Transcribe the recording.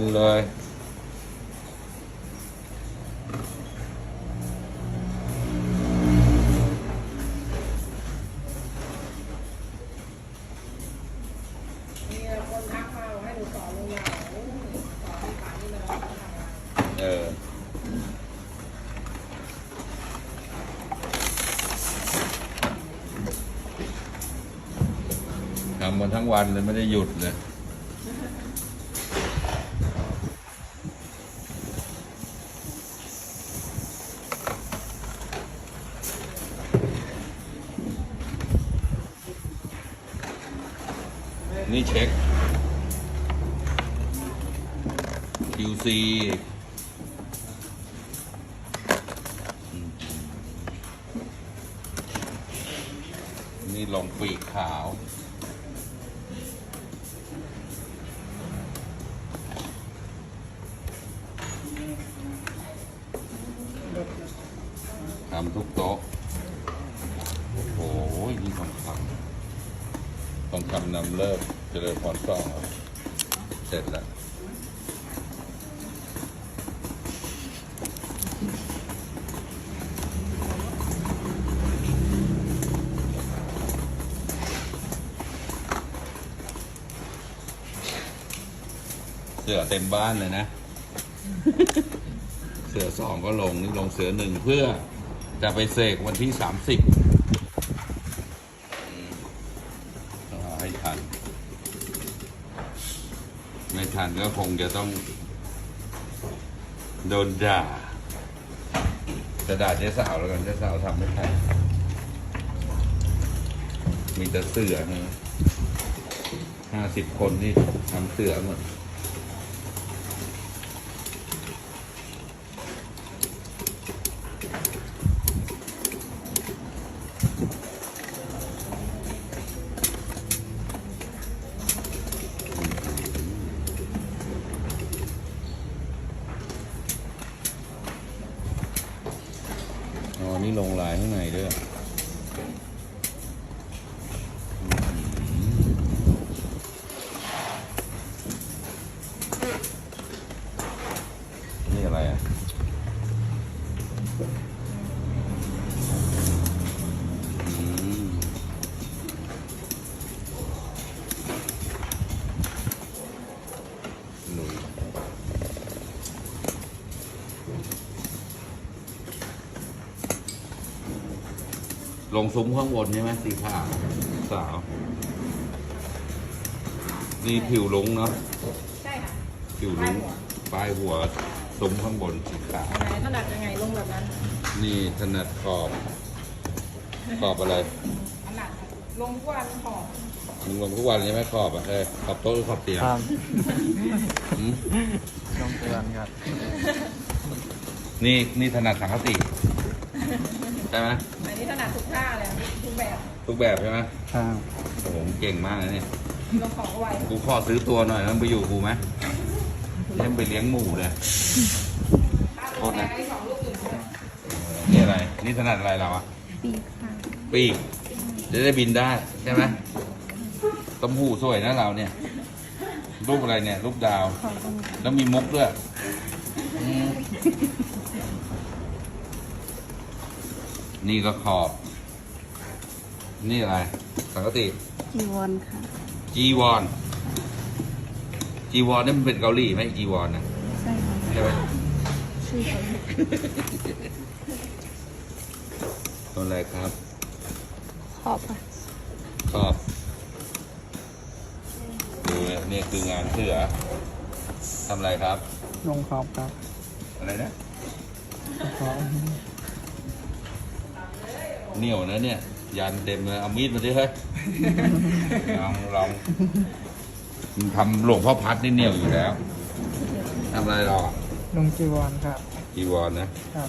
เลยมีคนทักมาบอกให้หนูสอนลงยาวโอ้ยสอนที่ป่านนี้เราทำงานเออทำมาทั้งวันเลยไม่ได้หยุดเลย นี่เช็ค QC นี่ลงปีกขาว ทำทุกโต๊ะ โอ้โหนี่ทองคำทองคำนำเลิก เจริญพรสองเสร็จแล้วเสือเต็มบ้านเลยนะ เสือสองก็ลงนี่ลงเสือหนึ่งเพื่อจะไปเสกวันที่สามสิบ ไม่ทันก็คงจะต้อง โดนด่าจะด่าเจ๊สาวแล้วกันเจ๊สาวทำไม่ทันมีแต่เสือนะห้าสิบคนนี่ทำเสือหมด นี่ลงลายข้างในด้วย ลงซุ้มข้างบนใช่ไหมสีขาวสาว นี่ผิวลุงเนาะใช่ค่ะผิวลุงปลายหัวซุ้มข้างบนสีขาวยังไงถนัดยังไงลงแบบนั้น นี่ถนัดขอบ ขอบอะไรถนัดลงทุกวันหอมมึงลงทุกวันใช่ไหมขอบอะเออขอบโต๊ะหรือขอบเตียงครับหืมลงเตือนครับนี่นี่ถนัดสังคติ ใช่ไหมอันนี้ถนัดทุกท่าเลยทุกแบบทุกแบบใช่ไหมครับโอ้โหมึงเก่งมากนะเนี่ยลงของก็ไวกูขอซื้อตัวหน่อยมันไปอยู่กูไหมเล่นไปเลี้ยงหมูเลยถ้าลงแรงไอ้สองลูกอื่นด้วยนี่อะไร นี่ถนัดอะไรเราอะปีกค่ะปีกจะได้บินได้ใช่ไหมต้มหูสวยนะเราเนี่ย รูปอะไรเนี่ย รูปดาวขอบคุณค่ะแล้วมีมุกด้วยอืม นี่ก็ขอบ นี่อะไรสังกติจีวรค่ะ จีวอนจีวอนนี่มันเป็นเกาหลีไหมจีวอนนะใช่ค่ะใช่ไหมชื่อเขาต้นอะไรครับ ขอบค่ะชอบดูเนี่ยคืองานเสือทำอะไรครับ ลงขอบครับ อะไรนะขอบ เหนียวนะเนี่ย ยันเต็มเลยเอามีดมาดิเฮ้ยลองลองมึงทำหลวงพ่อพัดนี่เหนียวอยู่แล้วทำอะไรหรอลงจีวรครับจีวรนะครับ